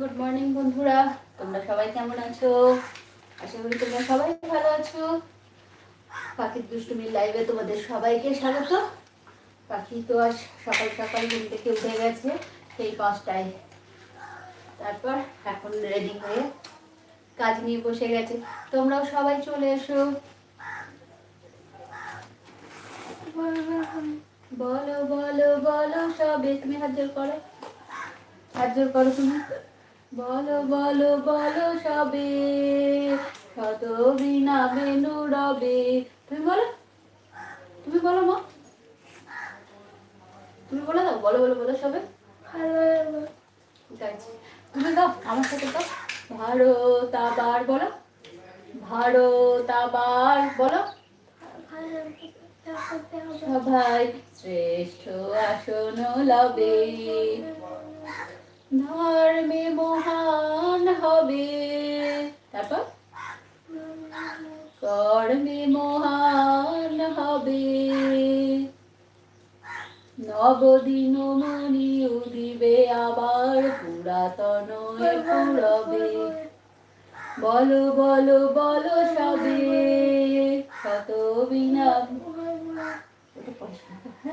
Good morning বন্ধুরা। তোমরা সবাই কেমন আছো? আশা করি তোমরা সবাই ভালো আছো। পাখির দুষ্টুমির লাইভে তোমাদের সবাইকে স্বাগত। পাখি তো আজ সকাল সকাল ঘুম থেকে উঠে গেছে, সেই পাঁচটায়। তারপর এখন রেডি হয়ে কাজ নিয়ে বসে গেছে। তোমরাও সবাই চলে এসো। বলো বলো বলো, সবে তুমি হাত করো। হাত করো তুমি। বলো বলো বলো সবে। শত বিনা বেনু রবে। তুমি বলো তুমি বলো মা। তুমি বলো দাও, বলো বলো বলো সবে। তুমি দাও, আমার সাথে দাও। ভারত আবার বলো। ভারত আবার বলো। সবাই শ্রেষ্ঠ আসন লবে। ধর্মে হবে। তারপর? কর্মে মহান হবে। নবদিন মনি উদিবে আবার পুরাতন পুরবে। বলো বলো বলো সবে, শত বিনা ওটা পড়াশোনা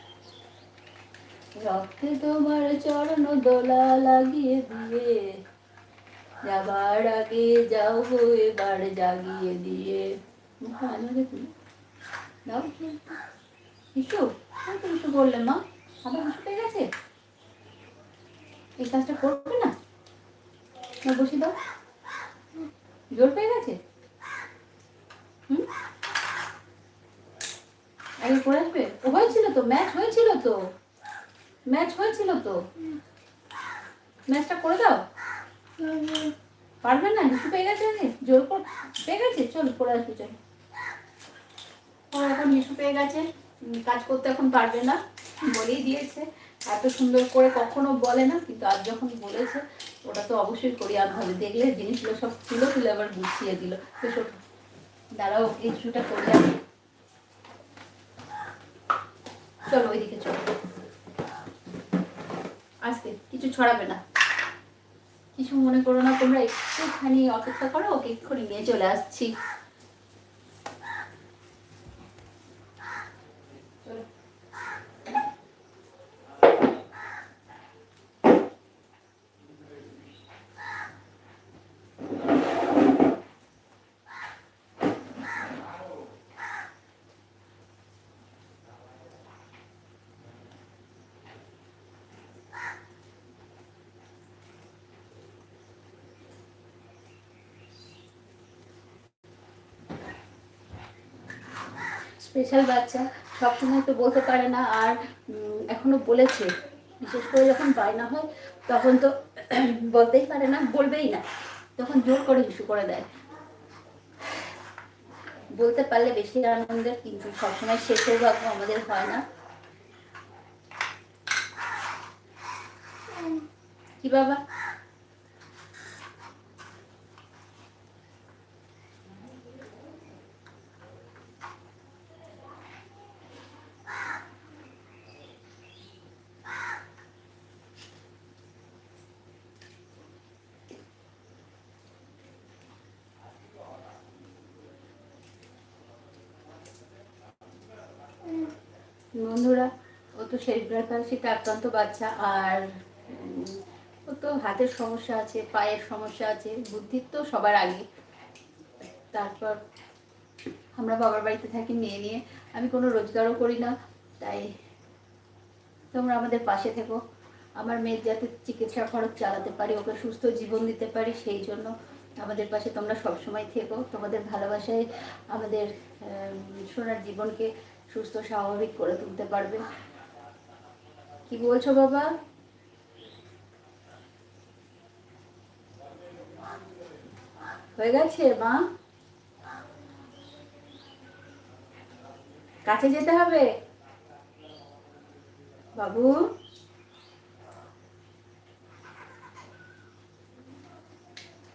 রক্তে তোমার চরণ দোলা লাগিয়ে দিয়ে। যাবার আগে যাও গো, এবার জাগিয়ে দিয়ে। মুখে আলো দেখুন দাও একটু তুমি একটু বললে, মা। আবার হাসি পেয়ে গেছে? এই কাজটা করবে না? না, বসে দাও। জোর পেয়ে গেছে? হুম? আগে করে আসবে? হয়েছিল তো ম্যাচ হয়েছিল তো। ম্যাচ হয়েছিল তো? ম্যাচটা করে দাও। পারবে না? হিসু পেয়ে গেছে আগে জোর করে পেয়ে গেছে? চল করে আসবে, চল। এখন হিসু পেয়ে গেছে। কাজ করতে এখন পারবে না। বলেই দিয়েছে। এত সুন্দর করে কখনো বলে না, কিন্তু আজ যখন বলেছে, ওটা তো অবশ্যই করি আর হবে। দেখলে জিনিসগুলো সব তুলে তুলে আবার গুছিয়ে দিল। তো সব দাঁড়াও, এই ইস্যুটা করে চলো, ওইদিকে চলো। আস্তে, কিছু ছড়াবে না। কিছু মনে করো না, তোমরা একটুখানি অপেক্ষা করো, ওকে এক্ষুনি নিয়ে চলে আসছি। স্পেশাল বাচ্চা, সবসময় তো বলতে পারে না আর এখনও বলেছে। বিশেষ করে যখন বায়না হয়, তখন তো বলতেই পারে না, বলবেই না। তখন জোর করে ইস্যু করে দেয়। বলতে পারলে বেশি আনন্দের, কিন্তু সবসময় সে সৌভাগ্য আমাদের হয় না। কি বাবা? বন্ধুরা, ও তো সেরিব্রাল প্যালসিতে আক্রান্ত বাচ্চা আর ও তো হাতের সমস্যা আছে, পায়ের সমস্যা আছে, বুদ্ধির তো সবার আগে। তারপর আমরা বাবার বাড়িতে থাকি মেয়ে নিয়ে। আমি কোনো রোজগারও করি না, তাই তোমরা আমাদের পাশে থেকো। আমার মেয়ের যাতে চিকিৎসা খরচ চালাতে পারি, ওকে সুস্থ জীবন দিতে পারি, সেই জন্য আমাদের পাশে তোমরা সবসময় থেকো। তোমাদের ভালোবাসায় আমাদের সোনার জীবনকে সুস্থ, স্বাভাবিক করে তুলতে পারবে। কি বলছো বাবা? হয়ে গেছে, মা? কাছে যেতে হবে? বাবু?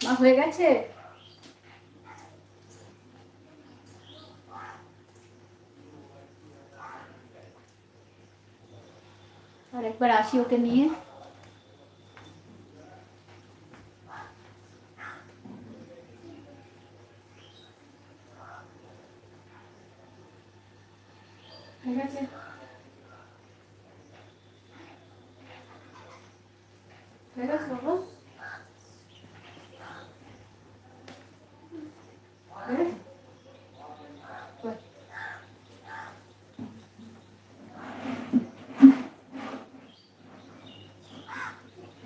মা, হয়ে গেছে? আর একবার আসি ওকে নিয়ে হয়ে গেছে হয়ে গেছে বাবা হয়ে গেছে? কই?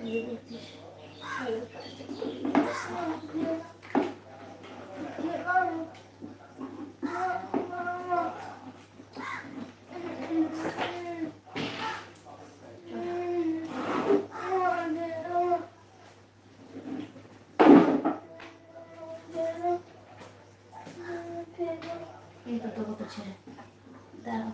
এই যে দেখছিস। এই তো তোকে তো ছেড়ে দাঁড়াও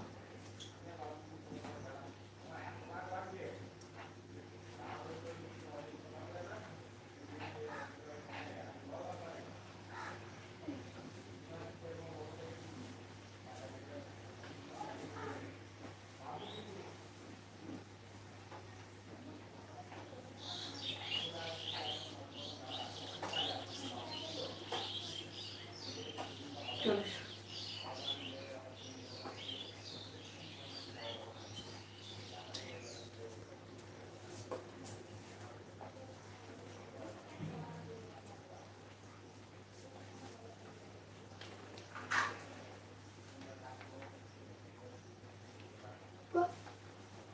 চলে এসো।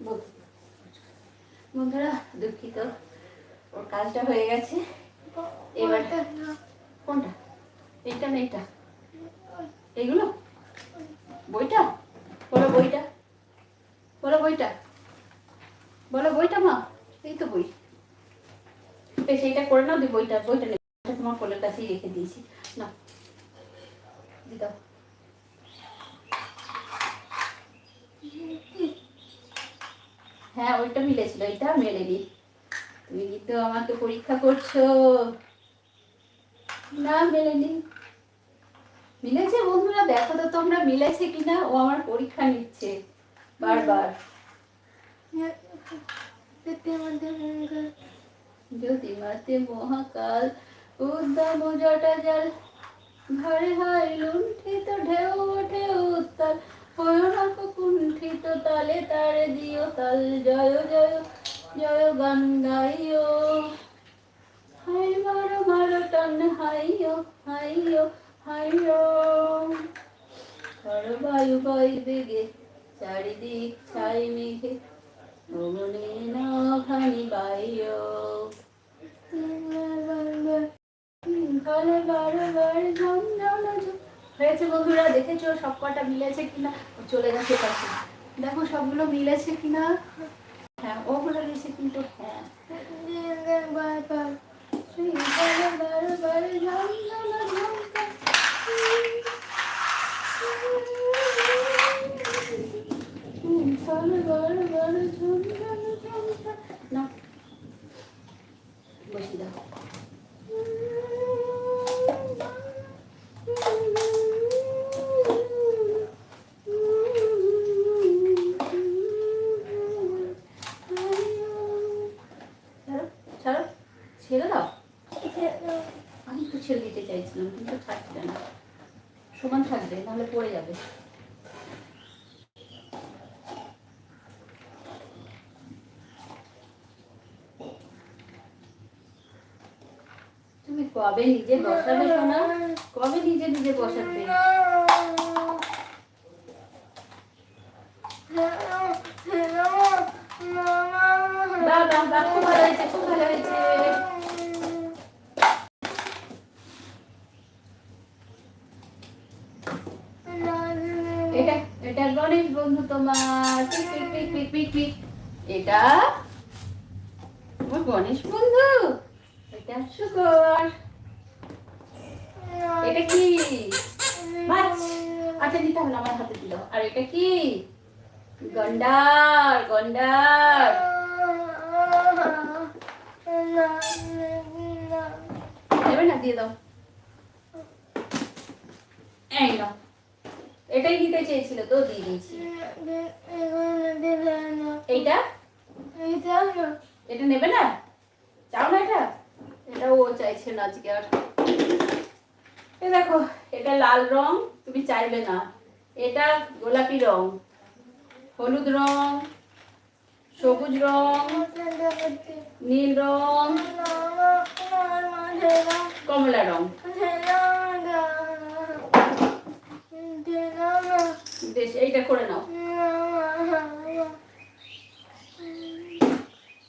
বল। বন্ধুরা দুঃখিত। ওর কাজটা হয়ে গেছে। এবার কোনটা? এইটা না এইটা? এইগুলো? বইটা? বলো বইটা। বলো বইটা। বলো বইটা মা। এই তো বই। বেশ এইটা করে নাও দি বইটা বইটা নেই তোমার কোলের কাছেই রেখে দিয়েছি। না দি দাও। হ্যাঁ ওইটা মিলেছিল, এটা মেলেনি। তুমি কিন্তু আমাকে পরীক্ষা করছ। না, মেলেনি। মিলেছে বন্ধুরা, দেখো তো তোমরা মিলেছে কিনা, ও আমার পরীক্ষা নিচ্ছে বারবার। যদি মাতে মহাকাল, উদ্দাম জটা জল ঘরে হয় লুণ্ঠিত ঢেউ ওঠে উত্তাল। ভয়ানক কুণ্ঠিত তালে তারে দিও তাল জয় জয় জয় গান গাইও হাই মারো মারো টান হাইও হাইও হাইও ঝড় বায়ু বেগে চারিদিক ছাই মেঘে ভ্রমণে না খানি বাইও কালে বারবার ঝঞ্ঝান ঝ- হয়েছে বন্ধুরা, দেখেছ সব কটা মিলেছে কিনা? চলে গেছে পাশে। দেখো, সবগুলো মিলেছে কিনা? হ্যাঁ ও বলে দিয়েছে কিন্তু হ্যাঁ সেই কালে বারবার ঝঞ্ঝান ঝঞ্ঝান। হুম, কালে বারবার ঝঞ্ঝান ঝঞ্ঝান। না বসে দাও ছাড়ো, ছাড়ো, ছেড়ে দাও আমি তো ছেড়ে দিতে চাইছিলাম কিন্তু ছাড়ছিল না সমান থাকবে যাবে তুমি কবে নিজে বসাবে সোনা? কবে নিজে নিজে বসাবে বাহ বাহ বাহ খুব ভালো হয়েছে খুব ভালো হয়েছে এটা এটা গণেশ বন্ধু তোমার pic pic pic pic pic pic এটা? আমার গণেশ বন্ধু। এটা শুকর। এটা কি? আচ্ছা নিতে হবে আমার হাতে দিল। আর এটা কি? গন্ডার গন্ডার। নেবে না, দিয়ে দাও। এটাই নিতে চেয়েছিল তো, দিয়ে দিয়েছি। এইটা? এটা নেবে না? চাও না এটা? এটা ও চাইছে না আজকে আর। এ দেখো, এটা লাল রং, তুমি চাইবে না। এটা গোলাপি রং। হলুদ রং, সবুজ রং, নীল রং, কমলা রং। এইটা করে নাও।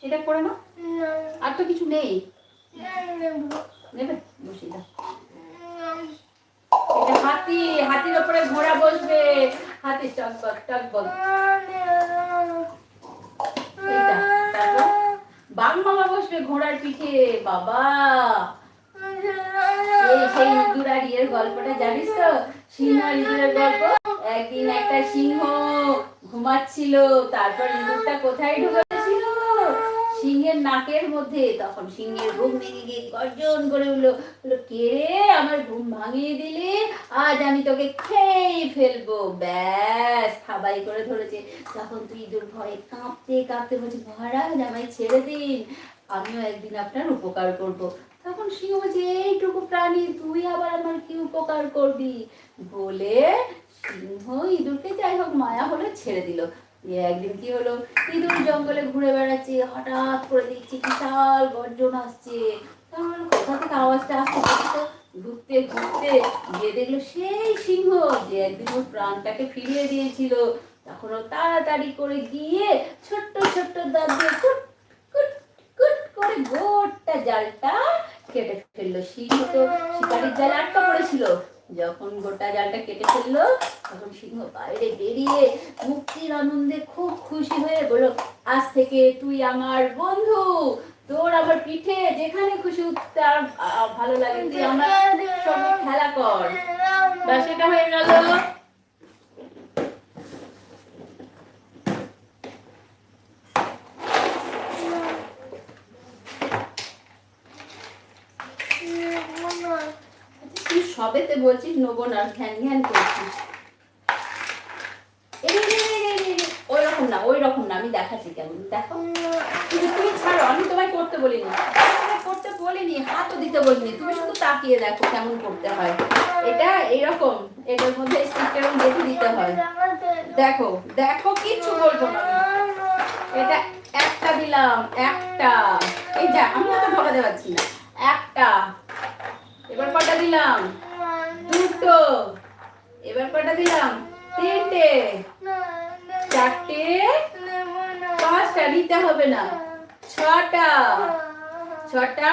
এটা করে নাও। আর তো কিছু নেই। নেবে? বসে দাও এটা হাতি হাতির ওপরে ঘোড়া বসবে। হাতি টকবক টকবক বাঘ মামা বসবে ঘোড়ার পিঠে বাবা। এই সেই ইঁদুর আর ইয়ের গল্পটা জানিস তো? সিংহ ইঁদুরের গল্প? একদিন একটা সিংহ ঘুমাচ্ছিল তারপর ইঁদুরটা কোথায় ঢুকেছিল সিংহের নাকের মধ্যে তখন সিংহের ঘুম ভেঙে গিয়ে গর্জন করে উঠল। বলল, কে আমার ঘুম ভাঙিয়ে দিলে? আজ আমি তোকে খেয়ে ফেলব। ব্যাস থাবাই করে ধরেছে। তখন তুই ইঁদুর ভয়ে কাঁপতে কাঁপতে বলছে মহারাজ আমায় ছেড়ে দিন। আমিও একদিন আপনার উপকার করব। তখন সিংহ বলছে এইটুকু প্রাণী তুই আবার আমার কি উপকার করবি? বলে সিংহ ইঁদুরকে যাই হোক মায়া হলে ছেড়ে দিল। একদিন কি হলো? ইঁদুর জঙ্গলে ঘুরে বেড়াচ্ছে, হঠাৎ করে দেখছি বিশাল গর্জন আসছে। কোথা থেকে আওয়াজটা আসছে ঘুরতে ঘুরতে গিয়ে দেখল সেই সিংহ যে একদিন ওর প্রাণটাকে ফিরিয়ে দিয়েছিল। তখন ও তাড়াতাড়ি করে গিয়ে ছোট্ট ছোট্ট দাঁত দিয়ে কুট কুট কুট করে গোটা জালটা কেটে ফেলল। সিংহ তো শিকারির জালে আটকা পড়েছিল। যখন গোটা জালটা কেটে ফেলল তখন সিংহ বাইরে বেরিয়ে মুক্তির আনন্দে খুব খুশি হয়ে বলল আজ থেকে তুই আমার বন্ধু তোর আমার পিঠে যেখানে খুশি উঠতে আর ভালো লাগে তুই আমার সঙ্গে খেলা কর। সেটা হয়ে গেল। তুই সবেতে বলছিস? নেব না ঘ্যান ঘ্যান রকম না ওই রকম না আমি দেখাচ্ছি কেমন। দেখো। তুমি ছাড়ো, আমি তোমায় করতে বলিনি। করতে বলিনি, হাতও দিতে বলিনি। তুমি শুধু তাকিয়ে দেখো কেমন করতে হয়। এটা এটার মধ্যে দিতে হয়। দেখো দেখো, কিচ্ছু বলব এটা একটা দিলাম, একটা। এই যা, আমি তো না। একটা। এবার কটা দিলাম? দুটো এবার কটা দিলাম? তিনটে। চারটে? পাঁচটা, নিতে হবে না। ছটা। ছটা,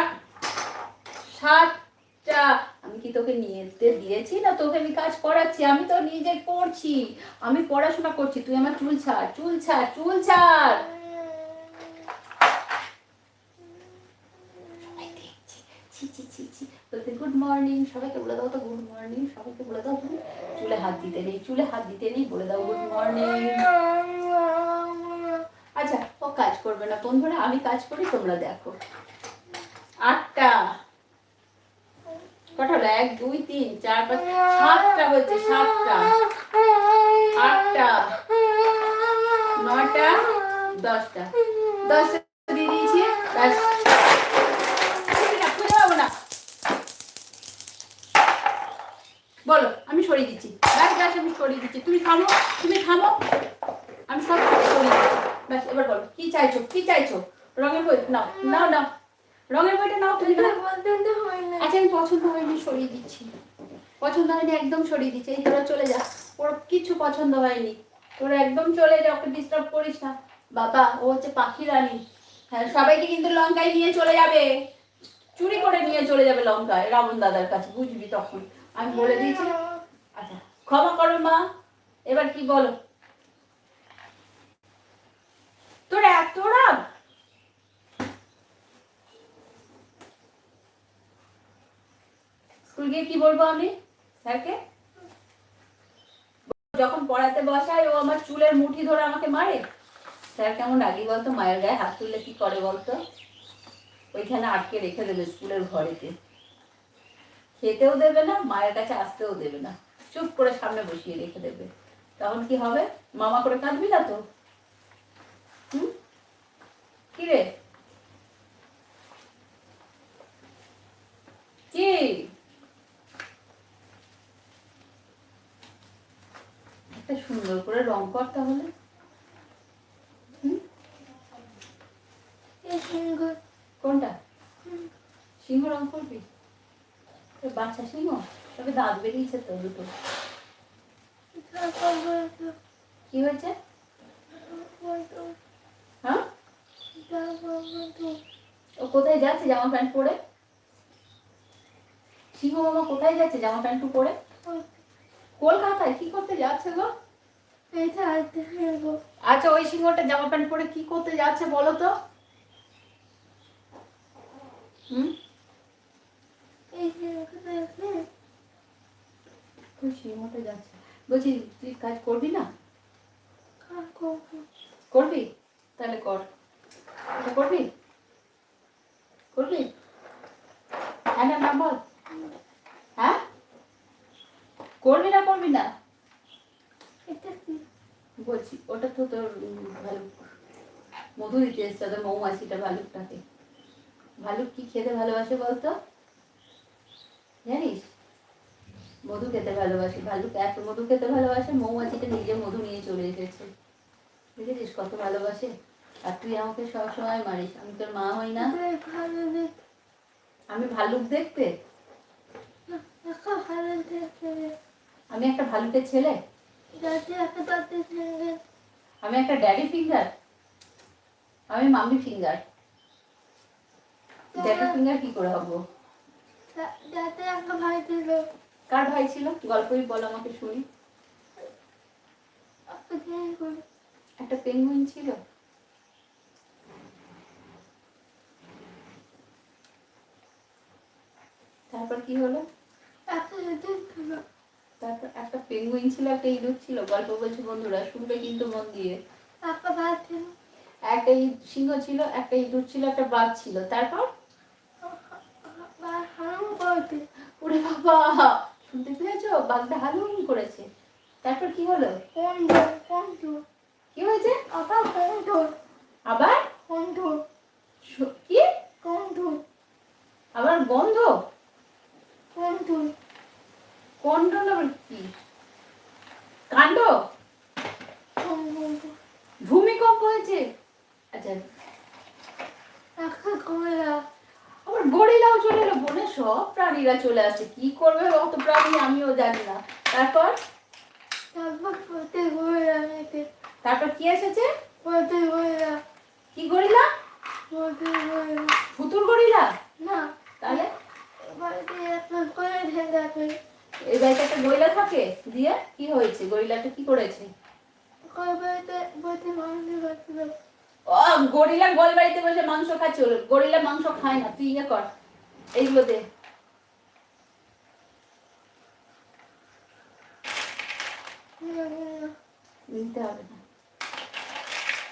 সাতটা। আমি কি তোকে নিতে দিয়েছি না? তোকে আমি কাজ করাচ্ছি। আমি তো নিজে করছি। আমি পড়াশোনা করছি। তুই আমার চুল ছাড় চুল ছাড় চুল ছাড়। বলতে গুড মর্নিং সবাইকে বলে দাও তো গুড মর্নিং সবাইকে বলে দাও চুলে হাত দিতে নেই, চুলে হাত দিতে নেই, বলে দাও গুড মর্নিং আচ্ছা ও কাজ করবে না। বন্ধুরা, আমি কাজ করি, তোমরা দেখো। আটটা। কটা হলো? এক, দুই, তিন, চার, পাঁচ, সাতটা হচ্ছে সাতটা। আটটা। নয়টা দশটা। দশটা দিয়ে দিয়েছি খুঁজে না, খুঁজে পাবো না। বলো আমি সরিয়ে দিচ্ছি ব্যাস ব্যাস আমি সরিয়ে দিচ্ছি তুমি থামো তুমি থামো আমি সব দিচ্ছি ব্যাস, এবার বলো, কি চাইছো? কি চাইছো? রঙের বই, নাও নাও নাও। রঙের বইটা নাও, তুমি নাও আচ্ছা আমি পছন্দ হয়নি, সরিয়ে দিচ্ছি। পছন্দ হয়নি, একদম সরিয়ে দিচ্ছি। এই তোরা চলে যা ওর কিছু পছন্দ হয়নি। তোরা একদম চলে যা ওকে ডিস্টার্ব করিস না। বাবা, ও হচ্ছে পাখি রানী। হ্যাঁ সবাইকে কিন্তু লঙ্কায় নিয়ে চলে যাবে। চুরি করে নিয়ে চলে যাবে লঙ্কায় রাবণ দাদার কাছে, বুঝবি তখন। আমি বলে দিয়েছি। আচ্ছা ক্ষমা করো মা। এবার কি বলো? তোর এত রাগ? স্কুল গিয়ে কি বলব আমি, স্যারকে? যখন পড়াতে বসায়, ও আমার চুলের মুঠি ধরে আমাকে মারে। স্যার, কেমন রাগি বলতো? মায়ের গায়ে হাত তুললে কি করে বলতো? ওইখানে আটকে রেখে দেবে স্কুলের ঘরেতে। খেতেও দেবে না, মায়ের কাছে আসতেও দেবে না। চুপ করে সামনে বসিয়ে রেখে দেবে। তখন কি হবে? মামা করে কাঁদবি না তো? হুম? কি রে? কি? একটা সুন্দর করে রং কর তাহলে। হুম? কোনটা? সিংহ রং করবি? বাচ্চা সিংহ? তবে দাঁত বেরিয়েছে তো দুটো। কি হয়েছে? হ্যাঁ? ও কোথায় যাচ্ছে জামা প্যান্ট পরে? সিংহ মামা কোথায় যাচ্ছে জামা প্যান্ট পরে? কলকাতায় কি করতে যাচ্ছে গো? আচ্ছা ওই সিংহটা জামা প্যান্ট পরে কি করতে যাচ্ছে বলো তো? হুম? ওই সিংহটা যাচ্ছে। বলছি তুই কাজ করবি না? করবি। তাহলে কর। এটা করবি? করবি? হ্যাঁ না না বল। হ্যাঁ? করবি না করবি না? বলছি ওটা তো তোর ভালুক। মধু দিতে এসছে তোর মৌমাছিটা ভালুকটাকে। ভালুক কি খেতে ভালোবাসে বলতো? জানিস? মধু খেতে ভালোবাসে ভালুক এত মধু খেতে ভালোবাসে মৌমাছিটা নিজে মধু নিয়ে চলে এসেছে। বুঝেছিস কত ভালোবাসে? আর তুই আমাকে সবসময় মারিস আমি তোর মা হই না। আমি ভালুক দেখতে? আমি একটা ভালুকের ছেলে? আমি একটা ড্যাডি ফিঙ্গার আমি মামি ফিঙ্গার ড্যাডি ফিঙ্গার কি করে হব? কার ভাই ছিল? গল্পই বল আমাকে শুনি। একটা পেঙ্গুইন ছিল। তারপর কি হলো? তারপর একটা পেঙ্গুইন ছিল, একটা ইঁদুর ছিল। গল্প বলছে, বন্ধুরা, শুনবে কিন্তু মন দিয়ে। একটা সিংহ ছিল, একটা ইঁদুর ছিল, একটা বাঘ ছিল। তারপর? ওরে বাবা। শুনতে পেয়েছ? বাঘটা হালুম করেছে। তারপর কি হলো? কি হয়েছে? আবার কি? আবার গন্ধ কন্ড আবার কি? কাণ্ড? ভূমিকম্প হয়েছে। আচ্ছা। গরিলাও চলে এলো বনে সব প্রাণীরা চলে আসে কি করবে অত প্রাণী আমিও জানি না। তারপর? তারপর কি এসেছে? কি গরিলা? ফুতুর গরিলা? তাহলে? এই বাড়িতে একটা গরিলা থাকে? দিয়ে কি হয়েছে? গরিলাটা কি করেছে? গরিলা গোল বাড়িতে বসে মাংস খাচ্ছে গরিলা মাংস খায় না, তুই ইয়ে কর। এইগুলো দে।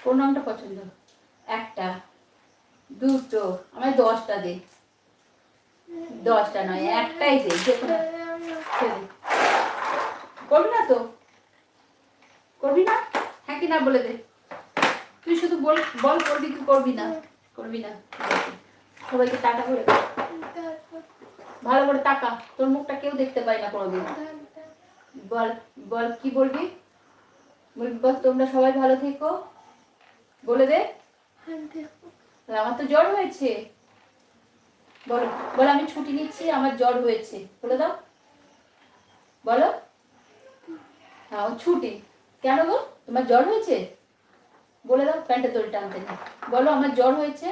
কোন রংটা পছন্দ? একটা, দুটো, আমায় দশটা দে। দশটা নয়, একটাই দে করবি না তো? করবি না? হ্যাঁ কি না বলে দে। তুই শুধু বল বল করবি কি করবি না? করবি না। সবাইকে টাকা করে ভালো করে টাকা। তোর মুখটা কেউ দেখতে পায় না কোনোদিন। বল বল কি বলবি? বলবি, বল, তোমরা সবাই ভালো থেকো। বলে দে। আমার তো জ্বর হয়েছে। বলো বলো, আমি ছুটি নিচ্ছি, আমার জ্বর হয়েছে। বলে দাও। বলো। হ্যাঁ ছুটি। কেন গো? তোমার জ্বর হয়েছে? বলে দাও, প্যান্টে তোর টানতে নেই। বলো, আমার জ্বর হয়েছে?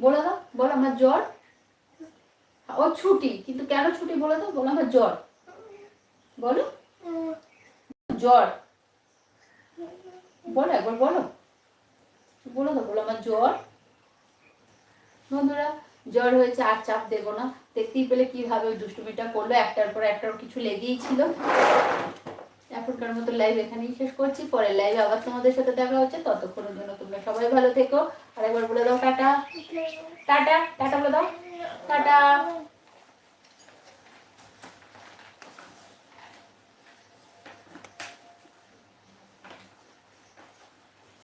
বলে দাও, বলো, আমার জ্বর? ও ছুটি, কিন্তু কেন ছুটি বলে দাও? বলো, আমার জ্বর। বলো। জ্বর। বলো, একবার বলো। বলে দাও, বলো, আমার জ্বর। বন্ধুরা, জ্বর হয়েছে, আর চাপ দেবো না। দেখতেই পেলে কীভাবে ওই দুষ্টুমিটা করল। একটার পর একটার কিছু লেগেই ছিল। এখনকার মতো লাইভ এখানেই শেষ করছি। পরের লাইভ আবার তোমাদের সাথে দেখা হচ্ছে। ততক্ষণের জন্য তোমরা সবাই ভালো থেকো। আর একবার বলে দাও টাটা। টাটা টাটা বলে দাও। টাটা।